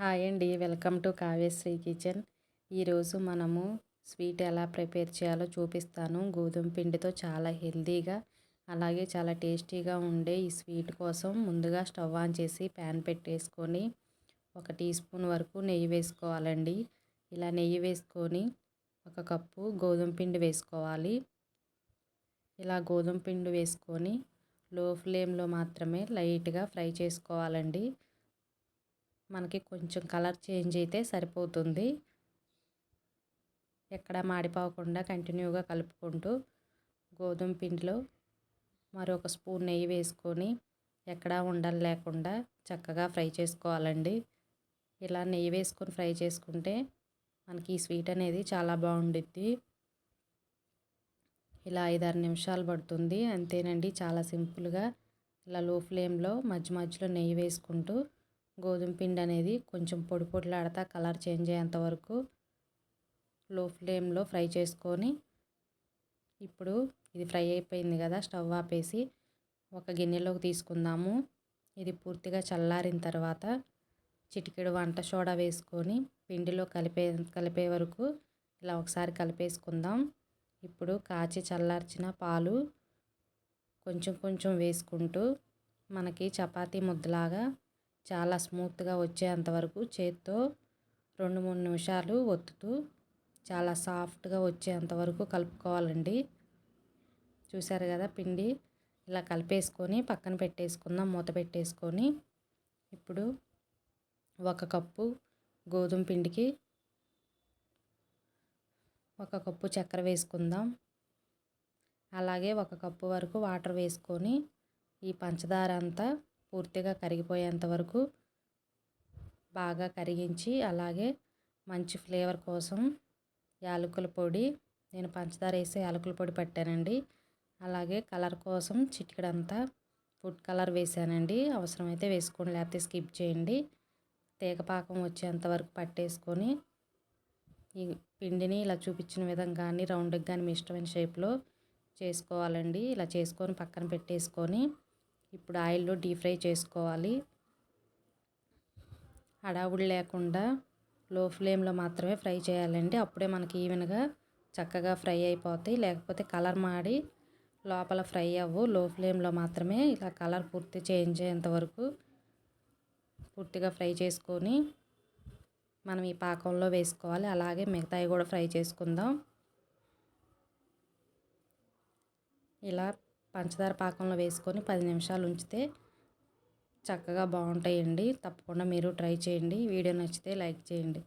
Hi అండి. Welcome to Kavyasri kitchen. ఈరోజు మనము స్వీట్ ఎలా ప్రిపేర్ చేయాలో చూపిస్తాను. గోధుమ పిండితో చాలా హెల్తీగా అలాగే చాలా టేస్టీగా ఉండే ఈ స్వీట్ కోసం ముందుగా స్టవ్ ఆన్ చేసి ప్యాన్ పెట్టేసుకొని ఒక టీ స్పూన్ వరకు నెయ్యి వేసుకోవాలండి. ఇలా నెయ్యి వేసుకొని ఒక కప్పు గోధుమ పిండి వేసుకోవాలి. ఇలా గోధుమ పిండి వేసుకొని లో ఫ్లేమ్లో మాత్రమే లైట్గా ఫ్రై చేసుకోవాలండి. మనకి కొంచెం కలర్ చేంజ్ అయితే సరిపోతుంది. ఎక్కడ మాడిపోకుండా కంటిన్యూగా కలుపుకుంటూ గోధుమ పిండిలో మరొక స్పూన్ నెయ్యి వేసుకొని ఎక్కడా ఉండలు లేకుండా చక్కగా ఫ్రై చేసుకోవాలండి. ఇలా నెయ్యి వేసుకొని ఫ్రై చేసుకుంటే మనకి ఈ స్వీట్ అనేది చాలా బాగుండిద్ది. ఇలా ఐదారు నిమిషాలు పడుతుంది. అంతేనండి. చాలా సింపుల్గా ఇలా లో ఫ్లేమ్లో మధ్య మధ్యలో నెయ్యి వేసుకుంటూ గోధుమ పిండి అనేది కొంచెం పొడి పొడిలాడతా కలర్ చేంజ్ అయ్యేంత వరకు లో ఫ్లేమ్లో ఫ్రై చేసుకొని ఇప్పుడు ఇది ఫ్రై అయిపోయింది కదా స్టవ్ ఆపేసి ఒక గిన్నెలోకి తీసుకుందాము. ఇది పూర్తిగా చల్లారిన తర్వాత చిటికెడు వంట సోడా వేసుకొని పిండిలో కలిపే కలిపే వరకు ఇలా ఒకసారి కలిపేసుకుందాం. ఇప్పుడు కాచి చల్లార్చిన పాలు కొంచెం కొంచెం వేసుకుంటూ మనకి చపాతీ ముద్దలాగా చాలా స్మూత్గా వచ్చేంత వరకు చేత్తో రెండు మూడు నిమిషాలు ఒత్తుతూ చాలా సాఫ్ట్గా వచ్చేంత వరకు కలుపుకోవాలండి. చూసారు కదా పిండి? ఇలా కలిపేసుకొని పక్కన పెట్టేసుకుందాం మూత పెట్టేసుకొని. ఇప్పుడు ఒక కప్పు గోధుమ పిండికి ఒక కప్పు చక్కెర వేసుకుందాం. అలాగే ఒక కప్పు వరకు వాటర్ వేసుకొని ఈ పంచదార అంతా పూర్తిగా కరిగిపోయేంత వరకు బాగా కరిగించి అలాగే మంచి ఫ్లేవర్ కోసం యాలకుల పొడి నేను పంచదార వేసి యాలకుల పొడి పట్టానండి. అలాగే కలర్ కోసం చిటికడంతా ఫుడ్ కలర్ వేసానండి. అవసరమైతే వేసుకోండి లేకపోతే స్కిప్ చేయండి. తీగపాకం వచ్చేంత వరకు పట్టేసుకొని ఈ పిండిని ఇలా చూపించిన విధంగా కానీ రౌండ్కి కానీ మీ ఇష్టమైన షేప్లో చేసుకోవాలండి. ఇలా చేసుకొని పక్కన పెట్టేసుకొని ఇప్పుడు ఆయిల్లో డీప్ ఫ్రై చేసుకోవాలి. హడావుడి లేకుండా లో ఫ్లేమ్లో మాత్రమే ఫ్రై చేయాలండి. అప్పుడే మనకి ఈవెన్గా చక్కగా ఫ్రై అయిపోతాయి. లేకపోతే కలర్ మాడి లోపల ఫ్రై అవ్వు లో ఫ్లేమ్లో మాత్రమే ఇలా కలర్ పూర్తి చేంజ్ అయ్యేంత వరకు పూర్తిగా ఫ్రై చేసుకొని మనం ఈ పాకంలో వేసుకోవాలి. అలాగే మిగతాయి కూడా ఫ్రై చేసుకుందాం. ఇలా పంచదార పాకంలో వేసుకొని పది నిమిషాలు ఉంచితే చక్కగా బాగుంటాయండి. తప్పకుండా మీరు ట్రై చేయండి. వీడియో నచ్చితే లైక్ చేయండి.